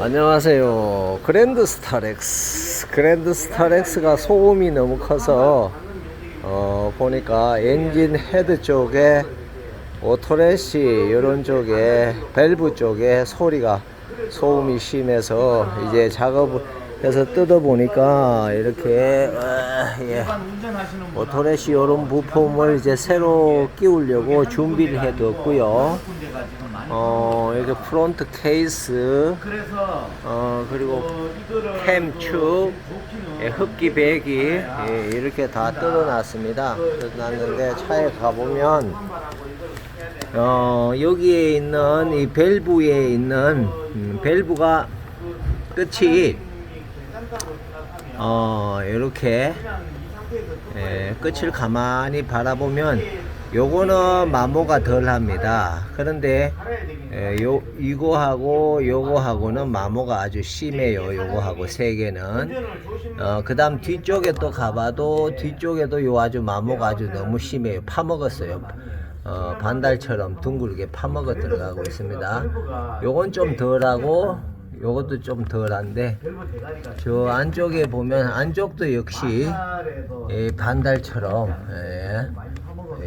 안녕하세요. 그랜드 스타렉스. 그랜드 스타렉스가 소음이 너무 커서 어, 보니까 엔진 헤드 쪽에 오토레시 이런 쪽에 밸브 쪽에 소리가 소음이 심해서 이제 작업해서 뜯어 보니까 이렇게 아, 예. 오토레시 이런 부품을 이제 새로 끼우려고 준비를 해뒀고요. 많이 어, 이렇게 프론트 케이스, 그래서 어, 그리고 어, 이거를 캠축, 좋기는 예, 흡기 배기. 예, 이렇게 다 뜯어놨습니다. 뜯어놨는데 차에 가보면 어, 여기에 있는 이 밸브에 있는 음, 밸브가 끝이 어, 이렇게 예, 끝을 가만히 바라보면 요거는 마모가 덜 합니다. 그런데 예, 요 이거하고 요거하고는 마모가 아주 심해요. 요거하고 세 개는. 어, 그 다음 뒤쪽에 또 가봐도 뒤쪽에도 요 아주 마모가 아주 너무 심해요. 파먹었어요. 어, 반달처럼 둥글게 파먹어 들어가고 있습니다. 요건 좀 덜하고 요것도 좀 덜한데 저 안쪽에 보면 안쪽도 역시 예, 반달처럼 예, 예,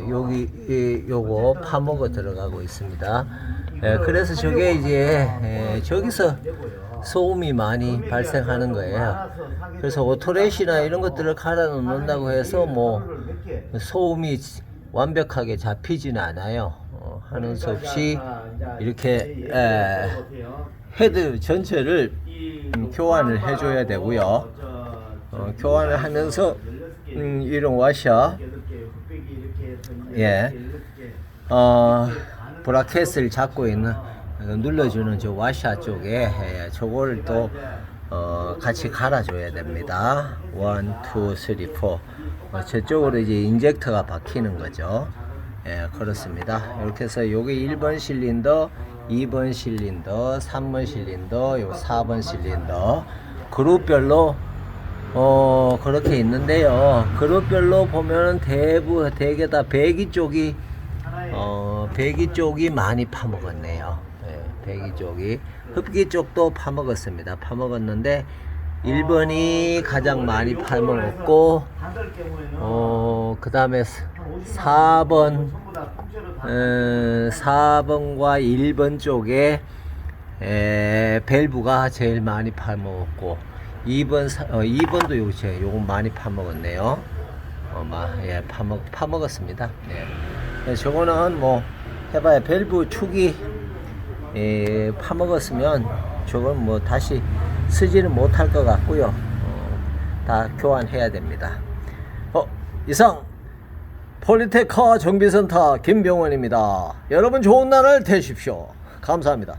여기 이, 요거 파먹어 들어가고 있습니다. 예, 그래서 저게 이제 예, 저기서 소음이 많이 발생하는 거예요. 그래서 오토레시나 이런 것들을 갈아 넣는다고 해서 뭐 소음이 완벽하게 잡히지는 않아요. 어, 하는 수 없이 이렇게 에, 헤드 전체를 음, 교환을 해줘야 되고요. 어, 교환을 하면서 음, 이런 와셔 예. 어, 브라켓을 잡고 있는 어, 눌러주는 저 와샤 쪽에 예, 저걸 또 어, 같이 갈아줘야 됩니다. 원, 투, 쓰리, 포. 어, 저쪽으로 이제 인젝터가 박히는 거죠. 예, 그렇습니다. 이렇게 해서 요게 1번 실린더, 2번 실린더, 3번 실린더, 요 4번 실린더 그룹별로 어 그렇게 있는데요. 그룹별로 보면은 대부 대개 다 배기 쪽이 어 배기 쪽이 많이 파먹었네요. 예, 배기 쪽이 흡기 쪽도 파먹었습니다. 파먹었는데 1번이 가장 많이 파먹었고 어 그다음에 4번 어, 4번과 1번 쪽에 에, 밸브가 제일 많이 파먹었고 2번 사- 어, 2번도 요거 제 요거 많이 파먹었네요. 어, 마, 예, 파먹 파먹었습니다. 네. 네, 저거는 뭐 해봐야 밸브 축이 예, 파먹었으면 저건 뭐 다시 쓰지는 못할 것 같고요. 어, 다 교환해야 됩니다. 어, 이상 폴리테카 정비센터 김병원입니다. 여러분 좋은 날을 되십시오. 감사합니다.